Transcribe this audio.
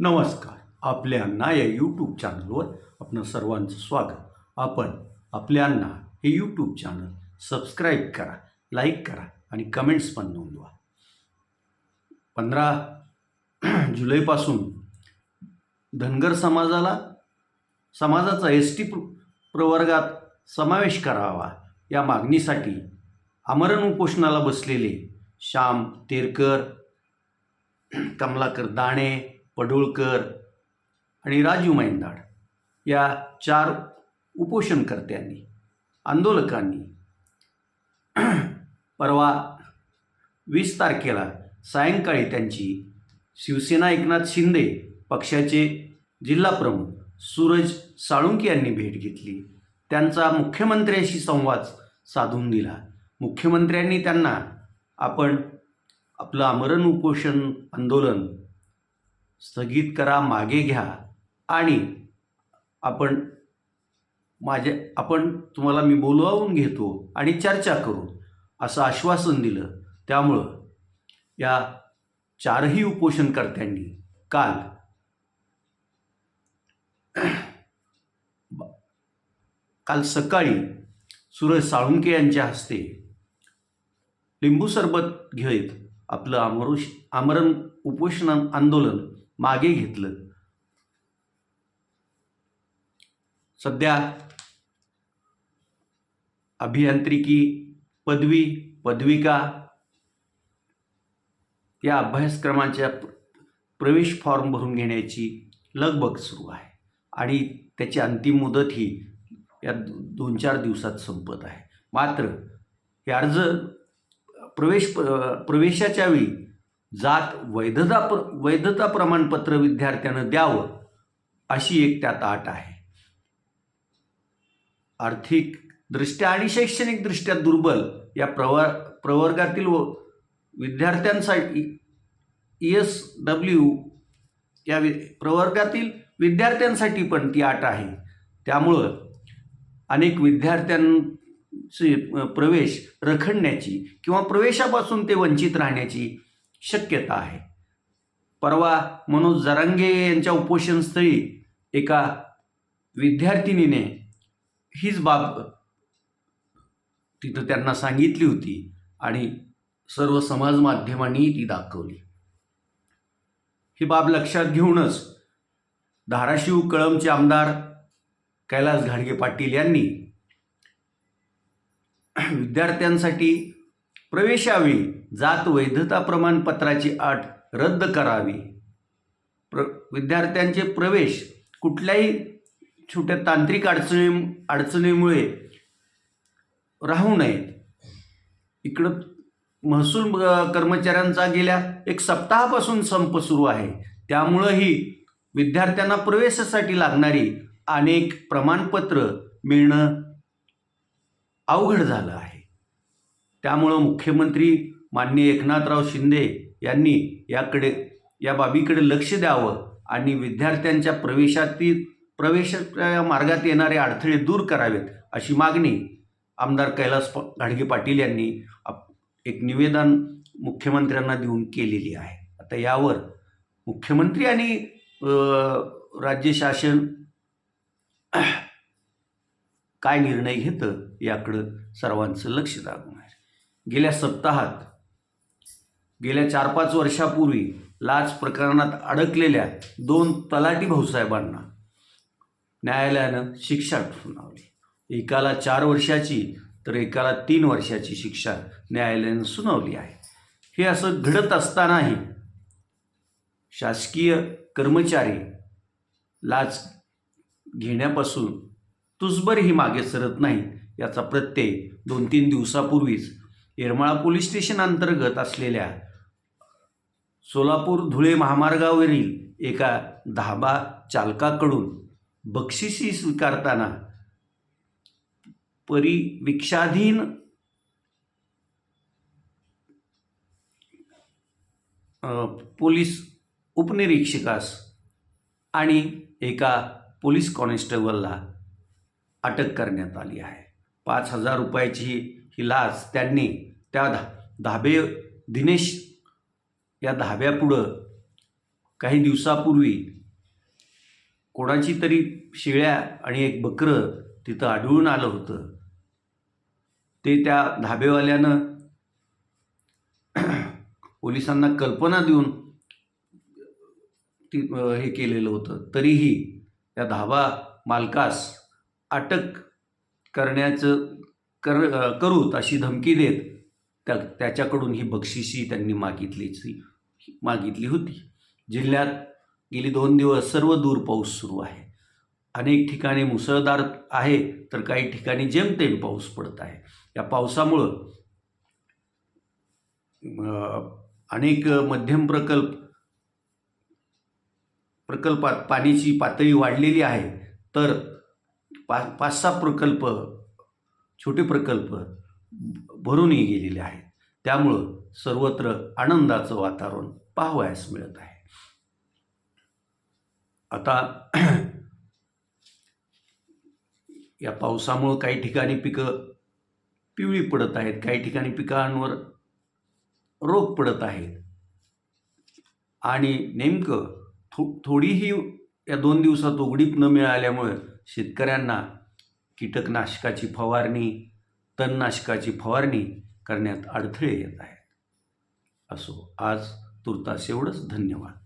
नमस्कार. आपल्या अण्णा या यूट्यूब चॅनलवर आपलं सर्वांचं स्वागत. आपण आपल्या अण्णा हे यूट्यूब चॅनल सबस्क्राईब करा लाईक करा आणि कमेंट्स पण नोंदवा. पंधरा जुलैपासून धनगर समाजाला समाजाचा एस टी प्रवर्गात समावेश करावा या मागणीसाठी आमरण उपोषणाला बसलेले श्याम तेरकर कमलाकर दाणे पडोळकर आणि राजीव मैंदाड या चार उपोषणकर्त्यांनी आंदोलकांनी परवा वीस तारखेला सायंकाळी त्यांची शिवसेना एकनाथ शिंदे पक्षाचे जिल्हाप्रमुख सूरज साळुंके यांनी भेट घेतली. त्यांचा मुख्यमंत्र्यांशी संवाद साधून दिला. मुख्यमंत्र्यांनी त्यांना आपण आपलं आमरण उपोषण आंदोलन स्थगित करा मागे घ्या आणि आपण माझे आपण तुम्हाला मी बोलवावून घेतो आणि चर्चा करू असं आश्वासन दिलं. त्यामुळं या चारही उपोषणकर्त्यांनी काल काल सकाळी सूरज साळुंके यांच्या हस्ते लिंबू सरबत घेत आपलं आमरुष आमरण उपोषण आंदोलन मागे घेतलं. सध्या अभियांत्रिकी पदवी पदविका या अभ्यासक्रमांच्या प्रवेश फॉर्म भरून घेण्याची लगबग सुरू आहे. आणि त्याची अंतिम मुदत ही या दोन चार दिवसात संपत आहे. मात्र हे अर्ज प्रवेश प्रवेशाच्या वेळी जात वैधता प्र वैधता प्रमाणपत्र विद्यार्थ्यानं द्यावं अशी एक त्यात अट आहे. आर्थिकदृष्ट्या आणि शैक्षणिकदृष्ट्या दुर्बल या प्रवा प्रवर्गातील व विद्यार्थ्यांसाठी ई एस डब्ल्यू या वि प्रवर्गातील विद्यार्थ्यांसाठी पण ती अट आहे. त्यामुळं अनेक विद्यार्थ्यांचे प्रवेश रखडण्याची किंवा प्रवेशापासून ते वंचित राहण्याची शक्यता आहे. परवा मनोज जरांगे यांच्या उपोषणस्थळी एका विद्यार्थिनीने हीच बाब तिथं त्यांना सांगितली होती आणि सर्व समाज माध्यमांनी ती दाखवली. ही बाब लक्षात घेऊनच धाराशिव कळमचे आमदार कैलास घाडगे पाटील यांनी विद्यार्थ्यांसाठी प्रवेशावेळी जात वैधता प्रमाणपत्राची अट रद्द करावी. प्र विद्यार्थ्यांचे प्रवेश कुठल्याही छोट्या तांत्रिक अडचणी अडचणीमुळे राहू नयेत. इकडं महसूल कर्मचाऱ्यांचा गेल्या एक सप्ताहापासून संप सुरू आहे. त्यामुळंही विद्यार्थ्यांना प्रवेशासाठी लागणारी अनेक प्रमाणपत्र मिळणं अवघड झालं आहे. त्यामुळं मुख्यमंत्री माननीय एकनाथराव शिंदे यांनी याकडे या बाबीकडे लक्ष द्यावं आणि विद्यार्थ्यांच्या प्रवेशातील प्रवेश मार्गात येणारे अडथळे दूर करावेत अशी मागणी आमदार कैलास प- घाडगे पाटील यांनी आप- एक निवेदन मुख्यमंत्र्यांना देऊन केलेली आहे. आता यावर मुख्यमंत्री आणि राज्य शासन काय निर्णय घेतं याकडं सर्वांचं लक्ष लागून आहे. गेल्या सप्ताहात गेल्या चार पाच वर्षापूर्वी लाच प्रकरणात अडकलेल्या दोन तलाठी भाऊसाहेबांना न्यायालयानं शिक्षा सुनावली एकाला चार वर्षाची तर एकाला तीन वर्षाची शिक्षा न्यायालयानं सुनावली आहे. हे असं घडत असतानाही शासकीय कर्मचारी लाच घेण्यापासून तुसभरही मागे सरत नाही याचा प्रत्यय दोन तीन दिवसापूर्वीच येरमाळा पोलीस स्टेशन अंतर्गत असलेल्या सोलापूर धुळे महामार्गावरील एका धाबा चालकाकडून बक्षिसी स्वीकारताना परिविक्षाधीन पोलीस उपनिरीक्षकास आणि एका पोलीस कॉन्स्टेबलला अटक करण्यात आली आहे. पाच हजार रुपयाची ही लाच त्यांनी त्या धा धाबे दिनेश या धाब्यापुढं काही दिवसापूर्वी कोणाची तरी शेळ्या आणि एक बकरं तिथं आढळून आलं होतं. ते त्या धाबेवाल्यानं पोलिसांना कल्पना देऊन ती हे केलेलं होतं. तरीही त्या धाबा मालकास अटक करण्याचं कर करूत अशी धमकी देत त्या त्याच्याकडून ही बक्षिशी त्यांनी मागितलीची मागितली होती. जिल्ह्यात गेली दोन दिवस सर्व दूर पाऊस सुरू आहे. अनेक ठिकाणी मुसळधार आहे तर काही ठिकाणी जेमतेम पाऊस पडत आहे. या पावसामुळं अनेक मध्यम प्रकल्प प्रकल्पात पाण्याची पातळी वाढलेली आहे. तर पा पाच सहा प्रकल्प छोटे प्रकल्प भरूनही गेलेले आहेत. त्यामुळं सर्वत्र आनंदाचं वातावरण पाहावयास मिळत आहे. आता या पावसामुळं काही ठिकाणी पिकं पिवळी पडत आहेत. काही ठिकाणी पिकांवर रोग पडत आहेत. आणि नेमकं थो थोडीही या दोन दिवसात उघडीप न मिळाल्यामुळे शेतकऱ्यांना कीटकनाशकाची फवारणी तणनाशकाची फवारणी करण्यात अडथळे येत आहेत. असो आज तुर्तास एवढंच. धन्यवाद.